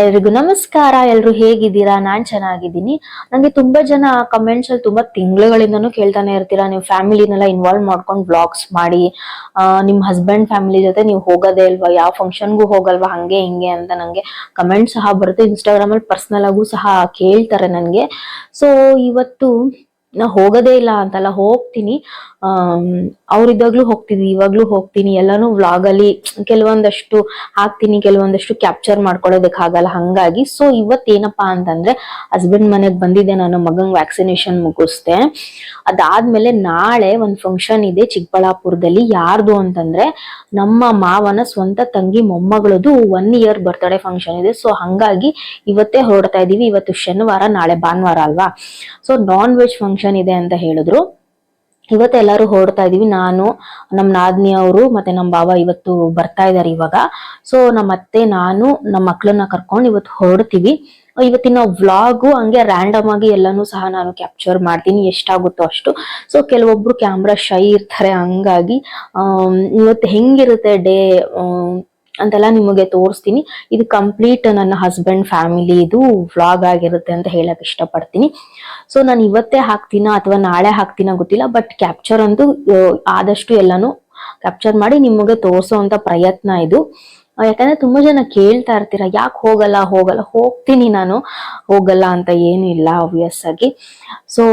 ಎಲ್ರಿಗೂ ನಮಸ್ಕಾರ, ಎಲ್ರು ಹೇಗಿದ್ದೀರಾ? ನಾನ್ ಚೆನ್ನಾಗಿದ್ದೀನಿ. ನಂಗೆ ತುಂಬಾ ಜನ ಕಮೆಂಟ್ಸ್ ಅಲ್ಲಿ ತುಂಬಾ ತಿಂಗಳುಗಳಿಂದನೂ ಕೇಳ್ತಾನೆ ಇರ್ತೀರಾ, ನೀವು ಫ್ಯಾಮಿಲಿನೆಲ್ಲ ಇನ್ವಾಲ್ವ್ ಮಾಡ್ಕೊಂಡು ಬ್ಲಾಗ್ಸ್ ಮಾಡಿ ನಿಮ್ ಹಸ್ಬೆಂಡ್ ಫ್ಯಾಮಿಲಿ ಜೊತೆ ನೀವು ಹೋಗೋದೇ ಇಲ್ವಾ? ಯಾವ ಫಂಕ್ಷನ್ಗೂ ಹೋಗಲ್ವಾ? ಹಂಗೆ, ಹಿಂಗೆ ಅಂತ ನಂಗೆ ಕಮೆಂಟ್ ಸಹ ಬರುತ್ತೆ. ಇನ್ಸ್ಟಾಗ್ರಾಮ್ ಅಲ್ಲಿ ಪರ್ಸನಲ್ ಆಗೂ ಸಹ ಕೇಳ್ತಾರೆ ನನ್ಗೆ ಸೊ ಇವತ್ತು ನಾ ಹೋಗೋದೇ ಇಲ್ಲ ಅಂತಲ್ಲ, ಹೋಗ್ತೀನಿ. ಅವ್ರಿದ್ದಾಗ್ಲೂ ಹೋಗ್ತೀನಿ ಇವಾಗ್ಲೂ ಹೋಗ್ತೀನಿ. ಎಲ್ಲಾನು ವ್ಲಾಗ್ ಅಲ್ಲಿ ಕೆಲವೊಂದಷ್ಟು ಹಾಕ್ತೀನಿ, ಕೆಲವೊಂದಷ್ಟು ಕ್ಯಾಪ್ಚರ್ ಮಾಡ್ಕೊಳ್ಳೋದಕ್ಕೆ ಆಗಲ್ಲ. ಹಂಗಾಗಿ ಸೊ ಇವತ್ತೇನಪ್ಪಾ ಅಂತಂದ್ರೆ ಹಸ್ಬೆಂಡ್ ಮನೆಗೆ ಬಂದಿದ್ದೆ ನಾನು, ಮಗಂಗ್ ವ್ಯಾಕ್ಸಿನೇಷನ್ ಮುಗಿಸ್ದೆ. ಅದಾದ್ಮೇಲೆ ನಾಳೆ ಒಂದು ಫಂಕ್ಷನ್ ಇದೆ ಚಿಕ್ಕಬಳ್ಳಾಪುರದಲ್ಲಿ. ಯಾರ್ದು ಅಂತಂದ್ರೆ, ನಮ್ಮ ಮಾವನ ಸ್ವಂತ ತಂಗಿ ಮೊಮ್ಮಗಳದು ಒನ್ ಇಯರ್ ಬರ್ತ್ಡೇ ಫಂಕ್ಷನ್ ಇದೆ. ಸೊ ಹಂಗಾಗಿ ಇವತ್ತೇ ಹೊರಡ್ತಾ ಇದೀವಿ. ಇವತ್ತು ಶನಿವಾರ, ನಾಳೆ ಭಾನುವಾರ ಅಲ್ವಾ? ಸೊ ನಾನ್ ವೆಜ್ ಫಂಕ್ಷನ್ ಇದೆ ಅಂತ ಹೇಳಿದ್ರು. ಇವತ್ತು ಎಲ್ಲರೂ ಹೊರಡ್ತಾ ಇದೀವಿ. ನಾನು ನಮ್ಮ ನಾದ್ನಿ ಅವರು ಮತ್ತೆ ನಮ್ಮ ಬಾವ ಇವತ್ತು ಬರ್ತಾ ಇದ್ದಾರೆ ಇವಾಗ. ಸೊ ನಮ್ಮ ಅತ್ತೆ, ನಾನು ನಮ್ಮ ಮಕ್ಕಳನ್ನ ಕರ್ಕೊಂಡು ಇವತ್ತು ಹೊರಡ್ತೀವಿ. ಇವತ್ತಿನ ವ್ಲಾಗು ಹಂಗೆ ರ್ಯಾಂಡಮ್ ಆಗಿ ಎಲ್ಲಾನು ಸಹ ನಾನು ಕ್ಯಾಪ್ಚರ್ ಮಾಡ್ತೀನಿ. ಎಷ್ಟಾಗುತ್ತೋ ಅಷ್ಟು. ಸೊ ಕೆಲವೊಬ್ರು ಕ್ಯಾಮ್ರಾ ಶೈ ಇರ್ತಾರೆ ಹಂಗಾಗಿ ಇವತ್ತು ಹೆಂಗಿರುತ್ತೆ ಡೇ ಅಂತೆಲ್ಲ ನಿಮಗೆ ತೋರಿಸ್ತೀನಿ. ಇದು ಕಂಪ್ಲೀಟ್ ನನ್ನ ಹಸ್ಬೆಂಡ್ ಫ್ಯಾಮಿಲಿ ಇದು ವ್ಲಾಗ್ ಆಗಿರುತ್ತೆ ಅಂತ ಹೇಳಕ್ ಇಷ್ಟಪಡ್ತೀನಿ. ಸೊ ನಾನು ಇವತ್ತೇ ಹಾಕ್ತೀನ ಅಥವಾ ನಾಳೆ ಹಾಕ್ತೀನ ಗೊತ್ತಿಲ್ಲ ಬಟ್ ಕ್ಯಾಪ್ಚರ್ ಅಂತೂ ಆದಷ್ಟು ಎಲ್ಲಾನು ಕ್ಯಾಪ್ಚರ್ ಮಾಡಿ ನಿಮಗೆ ತೋರಿಸೋಂತ ಪ್ರಯತ್ನ ಇದು. ಯಾಕಂದ್ರೆ ತುಂಬಾ ಜನ ಕೇಳ್ತಾ ಇರ್ತೀರಾ, ಯಾಕೆ ಹೋಗಲ್ಲ ಹೋಗಲ್ಲ, ಹೋಗ್ತೀನಿ ನಾನು, ಹೋಗಲ್ಲ ಅಂತ ಏನು ಇಲ್ಲ ಆಬ್ವಿಯಸ್ ಆಗಿ. ಸೊ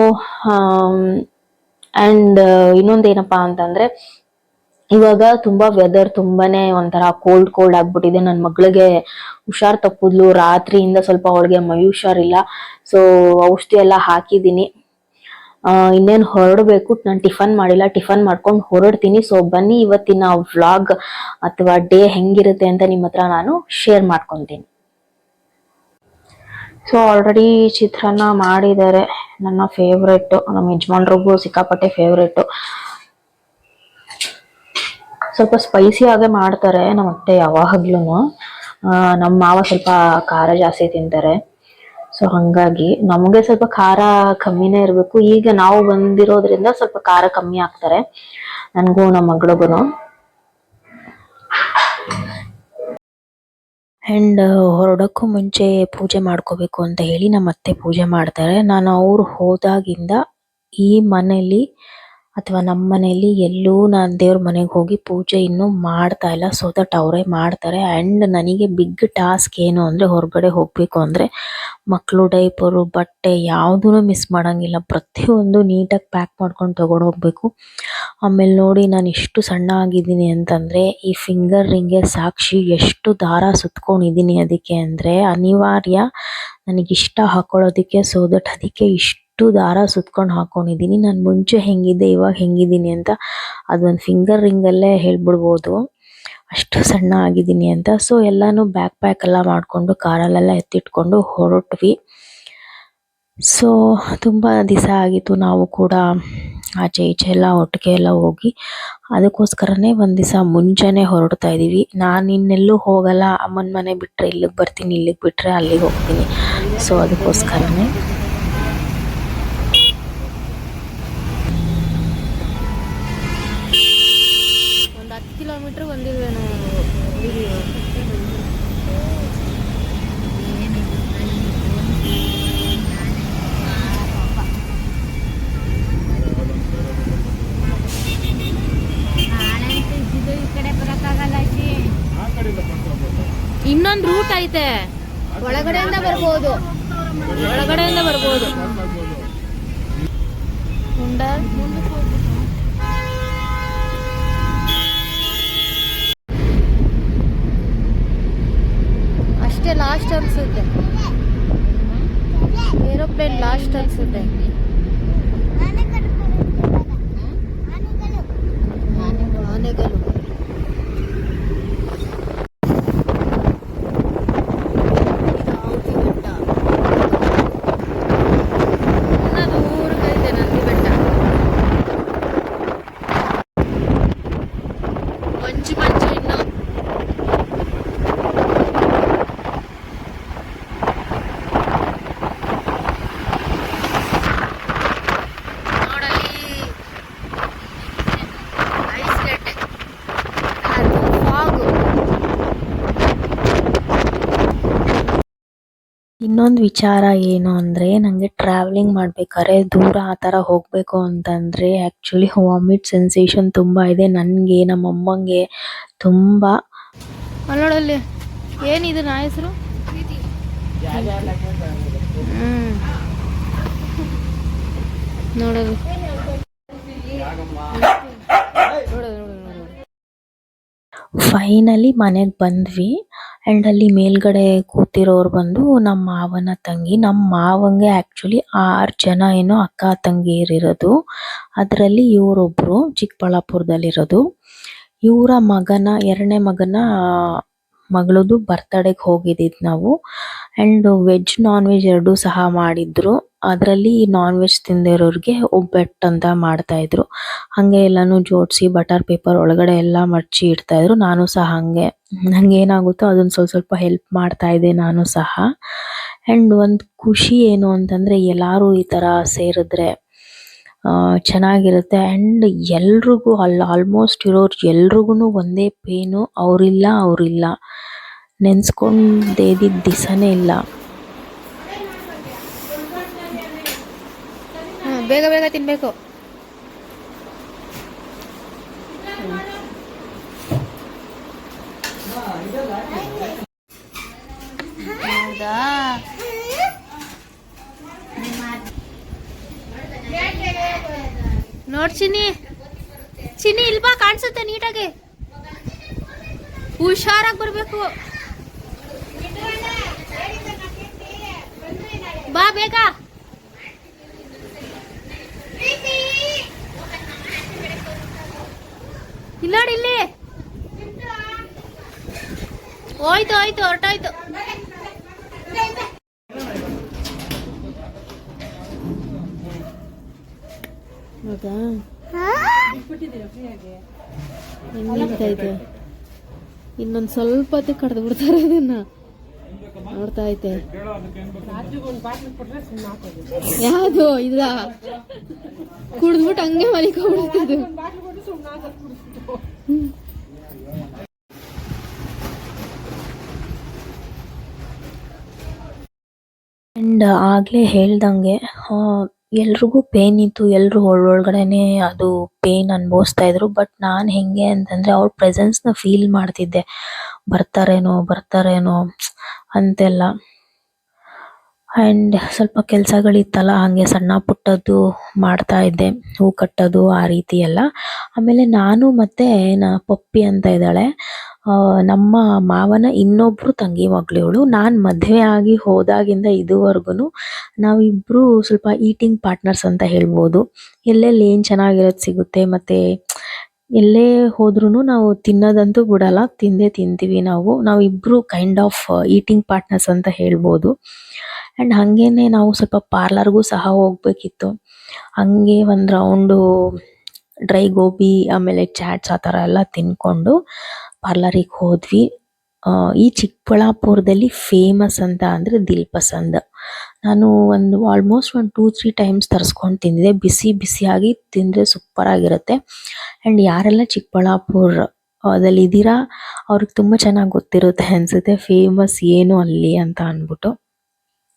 ಅಂಡ್ ಇನ್ನೊಂದೇನಪ್ಪಾ ಅಂತಂದ್ರೆ ಇವಾಗ ತುಂಬಾ ವೆದರ್ ತುಂಬಾನೇ ಒಂಥರ ಕೋಲ್ಡ್ ಕೋಲ್ಡ್ ಆಗ್ಬಿಟ್ಟಿದೆ. ನನ್ನ ಮಗಳಿಗೆ ಹುಷಾರ್ ತಪ್ಪಿದ್ಲು. ರಾತ್ರಿಯಿಂದ ಸ್ವಲ್ಪ ಅವಳಿಗೆ ಮೈ ಹುಷಾರಿಲ್ಲ ಸೊ ಔಷಧಿ ಎಲ್ಲ ಹಾಕಿದ್ದೀನಿ. ಇನ್ನೇನು ಹೊರಡಬೇಕು. ನಾನು ಟಿಫನ್ ಮಾಡಿಲ್ಲ. ಟಿಫನ್ ಮಾಡ್ಕೊಂಡು ಹೊರಡ್ತೀನಿ. ಸೊ ಬನ್ನಿ ಇವತ್ತಿನ ವ್ಲಾಗ್ ಅಥವಾ ಡೇ ಹೆಂಗಿರುತ್ತೆ ಅಂತ ನಿಮ್ಮ ಹತ್ರ ನಾನು ಶೇರ್ ಮಾಡ್ಕೊತೀನಿ. ಸೊ ಆಲ್ರೆಡಿ ಚಿತ್ರಾನ್ನ ಮಾಡಿದ್ದಾರೆ. ನನ್ನ ಫೇವ್ರೆಟ್ ನಮ್ಮ ಯಜಮಾನ್ರಿಗೂ ಸಿಕ್ಕಾಪಟ್ಟೆ ಫೇವ್ರೆಟ್ ಸ್ವಲ್ಪ ಸ್ಪೈಸಿ ಆಗೇ ಮಾಡ್ತಾರೆ ನಮ್ಮ ಅತ್ತೆ ಯಾವಾಗ್ಲೂ ನಮ್ಮ ಮಾವ ಸ್ವಲ್ಪ ಖಾರ ಜಾಸ್ತಿ ತಿಂತಾರೆ. ಸೊ ಹಂಗಾಗಿ ನಮಗೆ ಸ್ವಲ್ಪ ಖಾರ ಕಮ್ಮಿನೇ ಇರಬೇಕು. ಈಗ ನಾವು ಬಂದಿರೋದ್ರಿಂದ ಸ್ವಲ್ಪ ಖಾರ ಕಮ್ಮಿ ಆಗ್ತಾರೆ. ನನಗೂ ನಮ್ಮ ಮಗಳಿಗೂ ಅಂಡ್ ಹೊರಡೋಕ್ಕೂ ಮುಂಚೆ ಪೂಜೆ ಮಾಡ್ಕೋಬೇಕು ಅಂತ ಹೇಳಿ ನಮ್ಮ ಅತ್ತೆ ಪೂಜೆ ಮಾಡ್ತಾರೆ. ನಾನು ಅವ್ರು ಹೋದಾಗಿಂದ ಈ ಮನೇಲಿ ಅಥವಾ ನಮ್ಮ ಮನೆಯಲ್ಲಿ ಎಲ್ಲೂ ನಾನು ದೇವ್ರ ಮನೆಗೆ ಹೋಗಿ ಪೂಜೆ ಇನ್ನೂ ಮಾಡ್ತಾ ಇಲ್ಲ ಸೊ ದಟ್ ಅವರೇ ಮಾಡ್ತಾರೆ. ಅಂಡ್ ನನಗೆ ಬಿಗ್ ಟಾಸ್ಕ್ ಏನು ಅಂದ್ರೆ ಹೊರಗಡೆ ಹೋಗಬೇಕು ಅಂದ್ರೆ ಮಕ್ಕಳು ಡೈಪರು, ಬಟ್ಟೆ ಯಾವುದೂ ಮಿಸ್ ಮಾಡಂಗಿಲ್ಲ. ಪ್ರತಿಯೊಂದು ನೀಟಾಗಿ ಪ್ಯಾಕ್ ಮಾಡ್ಕೊಂಡು ತಗೊಂಡು ಹೋಗಬೇಕು. ಆಮೇಲೆ ನೋಡಿ ನಾನು ಎಷ್ಟು ಸಣ್ಣ ಆಗಿದ್ದೀನಿ ಅಂತಂದ್ರೆ ಈ ಫಿಂಗರ್ ರಿಂಗೆ ಸಾಕ್ಷಿ ಎಷ್ಟು ದಾರ ಸುತ್ಕೊಂಡಿದ್ದೀನಿ ಅದಕ್ಕೆ ಅಂದ್ರೆ ಅನಿವಾರ್ಯ. ನನಗಿಷ್ಟ ಹಾಕೊಳ್ಳೋದಕ್ಕೆ ಸೊ ದಟ್ ಅದಕ್ಕೆ ಇಷ್ಟು ದಾರ ಸುತ್ಕೊಂಡು ಹಾಕೊಂಡಿದ್ದೀನಿ ನಾನು ಮುಂಚೆ ಹೆಂಗಿದ್ದೆ, ಇವಾಗ ಹೆಂಗಿದ್ದೀನಿ ಅಂತ ಅದೊಂದು ಫಿಂಗರ್ ರಿಂಗಲ್ಲೇ ಹೇಳ್ಬಿಡ್ಬೋದು. ಅಷ್ಟು ಸಣ್ಣ ಆಗಿದ್ದೀನಿ ಅಂತ. ಸೊ ಎಲ್ಲಾನು ಬ್ಯಾಕ್ ಪ್ಯಾಕ್ ಎಲ್ಲ ಮಾಡಿಕೊಂಡು ಕಾರಲ್ಲೆಲ್ಲ ಎತ್ತಿಟ್ಕೊಂಡು ಹೊರಟ್ವಿ. ಸೊ ತುಂಬ ದಿವಸ ಆಗಿತ್ತು ನಾವು ಕೂಡ ಆಚೆ ಈಚೆ ಎಲ್ಲ ಒಟ್ಟಿಗೆ ಎಲ್ಲ ಹೋಗಿ. ಅದಕ್ಕೋಸ್ಕರನೇ ಒಂದು ದಿವಸ ಮುಂಚೆನೇ ಹೊರಡ್ತಾ ಇದ್ದೀವಿ ನಾನು ಇನ್ನೆಲ್ಲೂ ಹೋಗಲ್ಲ. ಅಮ್ಮನ ಮನೆ ಬಿಟ್ಟರೆ ಇಲ್ಲಿಗೆ ಬರ್ತೀನಿ, ಇಲ್ಲಿಗೆ ಬಿಟ್ಟರೆ ಅಲ್ಲಿಗೆ ಹೋಗ್ತೀನಿ. ಸೊ ಅದಕ್ಕೋಸ್ಕರನೇ ಇನ್ನೊಂದು ರೂಟ್ ಐತೆ. ಒಳಗಡೆಯಿಂದ ಬರ್ಬೋದು. ಒಳಗಡೆಯಿಂದ ಬರ್ಬೋದು. ಅಷ್ಟೇ ಲಾಸ್ಟ್ ಅನ್ಸುತ್ತೆ. ಏರೋಪ್ಲೇನ್ ಲಾಸ್ಟ್ ಅನ್ಸುತ್ತೆ ಆನೆಗಳು ಇದು ಔತಿ ಬೆಟ್ಟ. ಇನ್ನ ದೂರಕ್ಕೈತೆ ನಂದಿ ಬೆಟ್ಟ ಮಂಜು ಮಂಜು ಇನ್ನು ನೋಡಲ್ಲಿ ಐಸ್ ಗಡ್ಡೆ ಇನ್ನೊಂದು ವಿಚಾರ ಏನು ಅಂದರೆ ನನಗೆ ಟ್ರಾವೆಲಿಂಗ್ ಮಾಡ್ಬೇಕಾದ್ರೆ ದೂರ ಆ ಥರ ಹೋಗಬೇಕು ಅಂತಂದರೆ ಆ್ಯಕ್ಚುಲಿ ವಾಮಿಟ್ ಸೆನ್ಸೇಷನ್ ತುಂಬ ಇದೆ. ನನಗೆ ನಮ್ಮ ಅಮ್ಮಂಗೆ ತುಂಬ. ಅಲ್ಲೋಡಲ್ಲಿ ಏನಿದು ನಾ ಹೆಸರು? ನೋಡೋದು. ಫೈನಲಿ ಮನೆಗೆ ಬಂದ್ವಿ. ಆ್ಯಂಡ್ ಅಲ್ಲಿ ಮೇಲ್ಗಡೆ ಕೂತಿರೋರು ಬಂದು ನಮ್ ಮಾವನ ತಂಗಿ ನಮ್ ಮಾವಂಗೆ ಆಕ್ಚುಲಿ ಆರ್ ಜನ ಏನೋ ಅಕ್ಕ ತಂಗಿಯರಿರೋದು. ಅದರಲ್ಲಿ ಇವರೊಬ್ಬರು ಚಿಕ್ಕಬಳ್ಳಾಪುರದಲ್ಲಿರೋದು. ಇವರ ಮಗನ, ಎರಡನೇ ಮಗನ ಮಗಳದು ಬರ್ತಡೆಗೆ ಹೋಗಿದಿದ್ ನಾವು. ಅಂಡ್ ವೆಜ್ ನಾನ್ ವೆಜ್ ಎರಡೂ ಸಹ ಮಾಡಿದ್ರು. ಅದರಲ್ಲಿ ನಾನ್ ವೆಜ್ ತಿಂದಿರೋರಿಗೆ ಒಬ್ಬಟ್ಟು ಅಂತ ಮಾಡ್ತಾ ಇದ್ರು. ಹಾಗೆ ಎಲ್ಲಾನು ಜೋಡಿಸಿ ಬಟರ್ ಪೇಪರ್ ಒಳಗಡೆ ಎಲ್ಲ ಮಡಚಿ ಇಡ್ತಾ ಇದ್ರು. ನಾನು ಸಹ ಹಾಗೆ. ನಂಗೆ ಏನಾಗುತ್ತೋ ಅದನ್ನ ಸ್ವಲ್ಪ ಸ್ವಲ್ಪ ಹೆಲ್ಪ್ ಮಾಡ್ತಾ ಇದ್ದೆ ನಾನು ಸಹ. ಆ್ಯಂಡ್ ಒಂದು ಖುಷಿ ಏನು ಅಂತಂದರೆ ಎಲ್ಲರೂ ಈ ಥರ ಸೇರಿದ್ರೆ ಚೆನ್ನಾಗಿರುತ್ತೆ. ಆ್ಯಂಡ್ ಎಲ್ರಿಗೂ ಅಲ್ಲಿ ಆಲ್ಮೋಸ್ಟ್ ಇರೋರು ಎಲ್ರಿಗೂ ಒಂದೇ ಪೇನು ಅವರಿಲ್ಲ ಅವರಿಲ್ಲ. ನೆನ್ಸ್ಕೊಂಡೇದಿದ್ದ ದಿಸನೇ ಇಲ್ಲ. ಬೇಗ ಬೇಗ ತಿನ್ಬೇಕು. ಹೌದಾ? ನೋಡ್ ಚಿನ್ನಿ. ಚಿನ್ನಿ ಇಲ್ವಾ ಕಾಣಿಸುತ್ತೆ ನೀಟಾಗಿ. ಹುಷಾರಾಗಿ ಬರ್ಬೇಕು. ಬಾ ಬೇಗ ಇಲ್ಲ ನೋಡಿ ಇಲ್ಲಿ ಹೋಯ್ತು ಹೋಯ್ತು ಹೊರಟಾಯ್ತು. ಹೌದಾ? ಹೆಂಗಿರ್ತಾ ಇದೆ? ಇನ್ನೊಂದು ಸ್ವಲ್ಪ ಹೊತ್ತಿಗೆ ಕಡ್ದು ಬಿಡ್ತಾರೆ ಇದನ್ನ ನೋಡ್ತಾ ಐತೆ ಯಾವುದು? ಇದ ಕುಡ್ದ್ಬಿಟ್ಟು ಹಂಗೆ ಮಲಿಕೊಂಡ್ಬಿಡ್ತಿದ್ದು ಆ್ಯಂಡ್ ಆಗಲೇ ಹೇಳ್ದಂಗೆ ಎಲ್ರಿಗೂ ಪೇನ್ ಇತ್ತು. ಎಲ್ಲರೂ ಒಳೊಳಗಡೆನೆ ಅದು ಪೇನ್ ಅನುಭವಿಸ್ತಾ ಇದ್ರು. ಬಟ್ ನಾನು ಹೆಂಗೆ ಅಂತಂದರೆ ಅವ್ರ ಪ್ರೆಸೆನ್ಸ್ನ ಫೀಲ್ ಮಾಡ್ತಿದ್ದೆ. ಬರ್ತಾರೇನೋ ಬರ್ತಾರೇನೋ ಅಂತೆಲ್ಲ. ಆ್ಯಂಡ್ ಸ್ವಲ್ಪ ಕೆಲಸಗಳಿತ್ತಲ್ಲ, ಹಾಗೆ ಸಣ್ಣ ಪುಟ್ಟದ್ದು ಮಾಡ್ತಾ ಇದ್ದೆ. ಹೂ ಕಟ್ಟೋದು ಆ ರೀತಿ ಎಲ್ಲ. ಆಮೇಲೆ ನಾನು ಮತ್ತು ನ ಪಪ್ಪಿ ಅಂತ ಇದ್ದಾಳೆ ನಮ್ಮ ಮಾವನ ಇನ್ನೊಬ್ರು ತಂಗಿ ಮಗಳಿವಳು. ನಾನು ಮದುವೆ ಆಗಿ ಹೋದಾಗಿಂದ ಇದುವರೆಗೂ ನಾವಿಬ್ಬರು ಸ್ವಲ್ಪ ಈಟಿಂಗ್ ಪಾರ್ಟ್ನರ್ಸ್ ಅಂತ ಹೇಳ್ಬೋದು. ಎಲ್ಲೆಲ್ಲಿ ಏನು ಚೆನ್ನಾಗಿರೋದು ಸಿಗುತ್ತೆ ಮತ್ತು ಎಲ್ಲೇ ಹೋದ್ರೂ ನಾವು ತಿನ್ನೋದಂತೂ ಬಿಡಲ್ಲ, ತಿಂದೇ ತಿಂತೀವಿ ನಾವು. ನಾವಿಬ್ಬರು ಕೈಂಡ್ ಆಫ್ ಈಟಿಂಗ್ ಪಾರ್ಟ್ನರ್ಸ್ ಅಂತ ಹೇಳ್ಬೋದು. ಆ್ಯಂಡ್ ಹಾಗೇನೆ ನಾವು ಸ್ವಲ್ಪ ಪಾರ್ಲರ್ಗೂ ಸಹ ಹೋಗ್ಬೇಕಿತ್ತು. ಹಂಗೆ ಒಂದು ರೌಂಡು ಡ್ರೈ ಗೋಬಿ, ಆಮೇಲೆ ಚಾಟ್ಸ್ ಆ ಥರ ಎಲ್ಲ ತಿನ್ಕೊಂಡು ಪಾರ್ಲರಿಗೆ ಹೋದ್ವಿ. ಈ ಚಿಕ್ಕಬಳ್ಳಾಪುರದಲ್ಲಿ ಫೇಮಸ್ ಅಂತ ಅಂದರೆ ದಿಲ್ ಪಸಂದ್ ನಾನು ಒಂದು ಆಲ್ಮೋಸ್ಟ್ ಒಂದು ಟೂ ತ್ರೀ ಟೈಮ್ಸ್ ತರಿಸ್ಕೊಂಡು ತಿಂದಿದೆ ಬಿಸಿ, ಬಿಸಿಯಾಗಿ ತಿಂದರೆ ಸೂಪರಾಗಿರುತ್ತೆ ಆ್ಯಂಡ್ ಯಾರೆಲ್ಲ ಚಿಕ್ಕಬಳ್ಳಾಪುರ ಅದಲ್ಲಿ ಇದ್ದೀರಾ ಅವ್ರಿಗೆ ತುಂಬ ಚೆನ್ನಾಗಿ ಗೊತ್ತಿರುತ್ತೆ ಅನಿಸುತ್ತೆ. ಫೇಮಸ್ ಏನು ಅಲ್ಲಿ ಅಂತ ಅಂದ್ಬಿಟ್ಟು.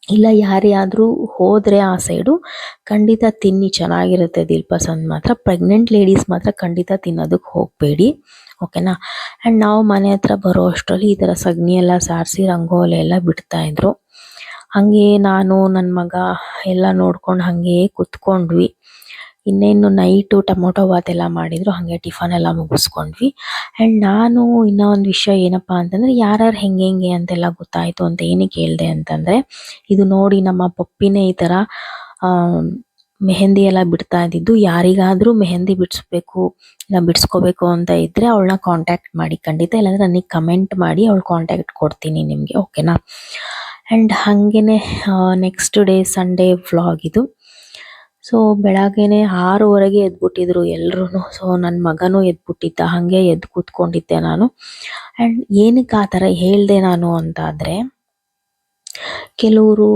ಇಲ್ಲ ಯಾರೇ ಆದರೂ ಹೋದರೆ ಆ ಸೈಡು ಖಂಡಿತ ತಿನ್ನಿ, ಚೆನ್ನಾಗಿರುತ್ತೆ ದಿಲ್ಪಸಂದ್ ಮಾತ್ರ. ಪ್ರೆಗ್ನೆಂಟ್ ಲೇಡೀಸ್ ಮಾತ್ರ ಖಂಡಿತ ತಿನ್ನೋದಕ್ಕೆ ಹೋಗಬೇಡಿ ಓಕೆನಾ ಆ್ಯಂಡ್ ನಾವು ಮನೆ ಹತ್ರ ಬರೋ ಅಷ್ಟರಲ್ಲಿ ಈ ಥರ ಸಗಣಿ ಎಲ್ಲ ಸಾರಿಸಿ, ರಂಗೋಲಿ ಎಲ್ಲ ಬಿಡ್ತಾ ಇದ್ರು. ಹಾಗೆ ನಾನು ನನ್ನ ಮಗ ಎಲ್ಲ ನೋಡ್ಕೊಂಡು ಹಾಗೆ ಕುತ್ಕೊಂಡ್ವಿ. ಇನ್ನೇನು ನೈಟು ಟೊಮೊಟೊ ಬಾತ್ ಎಲ್ಲ ಮಾಡಿದ್ರು, ಹಾಗೆ ಟಿಫನ್ ಎಲ್ಲ ಮುಗಿಸ್ಕೊಂಡ್ವಿ. ಆ್ಯಂಡ್ ನಾನು ಇನ್ನೂ ಒಂದು ವಿಷಯ ಏನಪ್ಪ ಅಂತಂದ್ರೆ, ಯಾರ್ಯಾರು ಹೆಂಗೆ ಹೆಂಗೆ ಅಂತೆಲ್ಲ ಗೊತ್ತಾಯಿತು ಅಂತ ಏನಕ್ಕೆ ಹೇಳಿದೆ ಅಂತಂದ್ರೆ, ಇದು ನೋಡಿ ನಮ್ಮ ಪಪ್ಪಿನೇ ಈ ಥರ ಮೆಹಂದಿ ಎಲ್ಲ ಬಿಡ್ತಾ ಇದ್ದಿದ್ದು, ಯಾರಿಗಾದರೂ ಮೆಹಂದಿ ಬಿಡಿಸ್ಬೇಕು, ಇಲ್ಲ ಬಿಡಿಸ್ಕೋಬೇಕು ಅಂತ ಇದ್ದರೆ ಅವಳನ್ನ ಕಾಂಟ್ಯಾಕ್ಟ್ ಮಾಡಿ, ಖಂಡಿತ. ಇಲ್ಲಾಂದ್ರೆ ನನಗೆ ಕಮೆಂಟ್ ಮಾಡಿ ಅವಳು ಕಾಂಟ್ಯಾಕ್ಟ್ ಕೊಡ್ತೀನಿ ನಿಮಗೆ ಓಕೆನಾ ಆ್ಯಂಡ್ ಹಾಗೇನೆ ನೆಕ್ಸ್ಟ್ ಡೇ ಸಂಡೇ ವ್ಲಾಗ್ ಇದು. ಸೊ ಬೆಳಗ್ಗೆನೆ ಆರೂವರೆಗೆ ಎದ್ಬಿಟ್ಟಿದ್ರು ಎಲ್ರೂ ಸೊ ನನ್ನ ಮಗನೂ ಎದ್ಬಿಟ್ಟಿದ್ದ, ಹಾಗೆ ಎದ್ದು ಕೂತ್ಕೊಂಡಿದ್ದೆ ನಾನು. ಆ್ಯಂಡ್ ಏನಕ್ಕೆ ಆ ಥರ ಹೇಳಿದೆ ನಾನು ಅಂತಾದರೆ, ಕೆಲವರು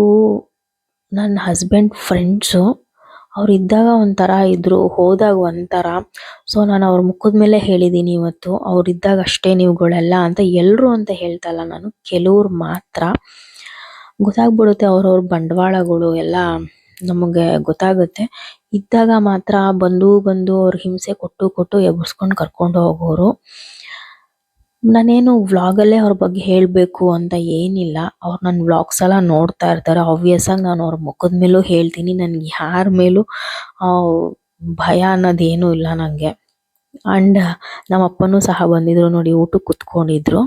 ನನ್ನ ಹಸ್ಬೆಂಡ್ ಫ್ರೆಂಡ್ಸು ಅವ್ರು ಇದ್ದಾಗ ಒಂಥರ ಇದ್ರು, ಹೋದಾಗ ಒಂಥರ. ಸೊ ನಾನು ಅವ್ರ ಮುಖದ ಮೇಲೆ ಹೇಳಿದ್ದೀನಿ ಇವತ್ತು, ಅವ್ರಿದ್ದಾಗ ಅಷ್ಟೇ ನೀವುಗಳೆಲ್ಲ ಅಂತ ಎಲ್ಲರೂ ಅಂತ ಹೇಳ್ತಲ್ಲ ನಾನು, ಕೆಲವ್ರು ಮಾತ್ರ. ಗೊತ್ತಾಗ್ಬಿಡುತ್ತೆ ಅವ್ರವ್ರ ಬಂಡವಾಳಗಳು ಎಲ್ಲ. ನಮಗೆ ಗೊತ್ತಾಗುತ್ತೆ. ಇದ್ದಾಗ ಮಾತ್ರ ಬಂದು ಬಂದು ಅವ್ರ ಹಿಂಸೆ ಕೊಟ್ಟು ಕೊಟ್ಟು ಎಬ್ಬಿಸ್ಕೊಂಡು ಕರ್ಕೊಂಡು ಹೋಗೋರು. ನಾನೇನು ವ್ಲಾಗಲ್ಲೇ ಅವ್ರ ಬಗ್ಗೆ ಹೇಳಬೇಕು ಅಂತ ಏನಿಲ್ಲ. ಅವ್ರು ನನ್ನ ವ್ಲಾಗ್ಸ್ ಎಲ್ಲ ನೋಡ್ತಾ ಇರ್ತಾರೆ. ಆಬ್ವಿಯಸ್ ಆಗಿ ನಾನು ಅವ್ರ ಮುಖದ ಮೇಲೂ ಹೇಳ್ತೀನಿ. ನನಗೆ ಯಾರ ಮೇಲೂ ಭಯ ಅನ್ನೋದೇನೂ ಇಲ್ಲ ನನಗೆ ಅಂಡ್ ನಮ್ಮ ಅಪ್ಪನೂ ಸಹ ಬಂದಿದ್ರು ನೋಡಿ, ಊಟಕ್ಕೆ ಕುತ್ಕೊಂಡಿದ್ರು.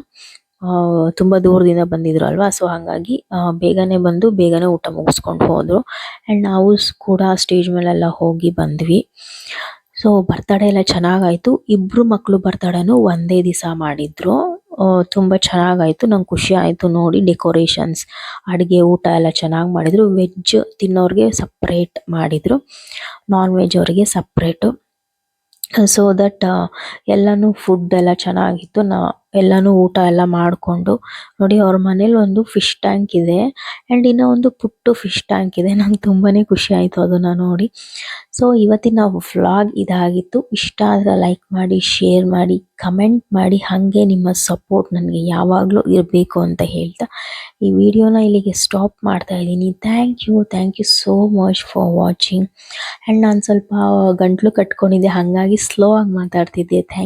ತುಂಬ ದೂರದಿಂದ ಬಂದಿದ್ರು ಅಲ್ವಾ ಸೊ ಹಾಗಾಗಿ ಬೇಗನೆ ಬಂದು ಬೇಗನೆ ಊಟ ಮುಗಿಸ್ಕೊಂಡು ಹೋದ್ರು. ಆ್ಯಂಡ್ ನಾವು ಕೂಡ ಸ್ಟೇಜ್ ಮೇಲೆಲ್ಲ ಹೋಗಿ ಬಂದ್ವಿ. ಸೊ ಬರ್ತಡೇ ಎಲ್ಲ ಚೆನ್ನಾಗಾಯ್ತು. ಇಬ್ರು ಮಕ್ಕಳು ಬರ್ತಡೇನು ಒಂದೇ ದಿವಸ ಮಾಡಿದ್ರು. ತುಂಬ ಚೆನ್ನಾಗಾಯ್ತು. ನಂಗೆ ಖುಷಿ ಆಯಿತು ನೋಡಿ ಡೆಕೋರೇಷನ್ಸ್ ಅಡುಗೆ, ಊಟ ಎಲ್ಲ ಚೆನ್ನಾಗಿ ಮಾಡಿದ್ರು. ವೆಜ್ ತಿನ್ನೋರಿಗೆ ಸಪ್ರೇಟ್ ಮಾಡಿದ್ರು. ನಾನ್ ವೆಜ್ ಅವರಿಗೆ ಸಪ್ರೇಟು ಸೊ ದಟ್ ಎಲ್ಲಾನು ಫುಡ್ ಎಲ್ಲ ಚೆನ್ನಾಗಿತ್ತು. ನಾ ಎಲ್ಲಾನು ಊಟ ಎಲ್ಲ ಮಾಡ್ಕೊಂಡು ನೋಡಿ ಅವ್ರ ಮನೇಲಿ ಒಂದು ಫಿಶ್ ಟ್ಯಾಂಕ್ ಇದೆ ಅಂಡ್ ಇನ್ನೂ ಒಂದು ಪುಟ್ಟ ಫಿಶ್ ಟ್ಯಾಂಕ್ ಇದೆ. ನಂಗೆ ತುಂಬಾನೇ ಖುಷಿ ಆಯಿತು ಅದನ್ನ ನೋಡಿ. ಸೊ ಇವತ್ತಿನ ವ್ಲಾಗ್ ಇದಾಗಿತ್ತು. ಇಷ್ಟ ಆದರೆ ಲೈಕ್ ಮಾಡಿ ಶೇರ್ ಮಾಡಿ ಕಮೆಂಟ್ ಮಾಡಿ, ಹಾಗೆ ನಿಮ್ಮ ಸಪೋರ್ಟ್ ನನಗೆ ಯಾವಾಗಲೂ ಇರಬೇಕು ಅಂತ ಹೇಳ್ತಾ. ಈ ವಿಡಿಯೋನ ಇಲ್ಲಿಗೆ ಸ್ಟಾಪ್ ಮಾಡ್ತಾ ಇದ್ದೀನಿ. Thank you thank you so much for watching and ನಾನು ಸ್ವಲ್ಪ ಗಂಟ್ಲು ಕಟ್ಕೊಂಡಿದ್ದೆ, ಹಾಗಾಗಿ ಸ್ಲೋ ಆಗಿ ಮಾತಾಡ್ತಿದ್ದೆ. ಥ್ಯಾಂಕ್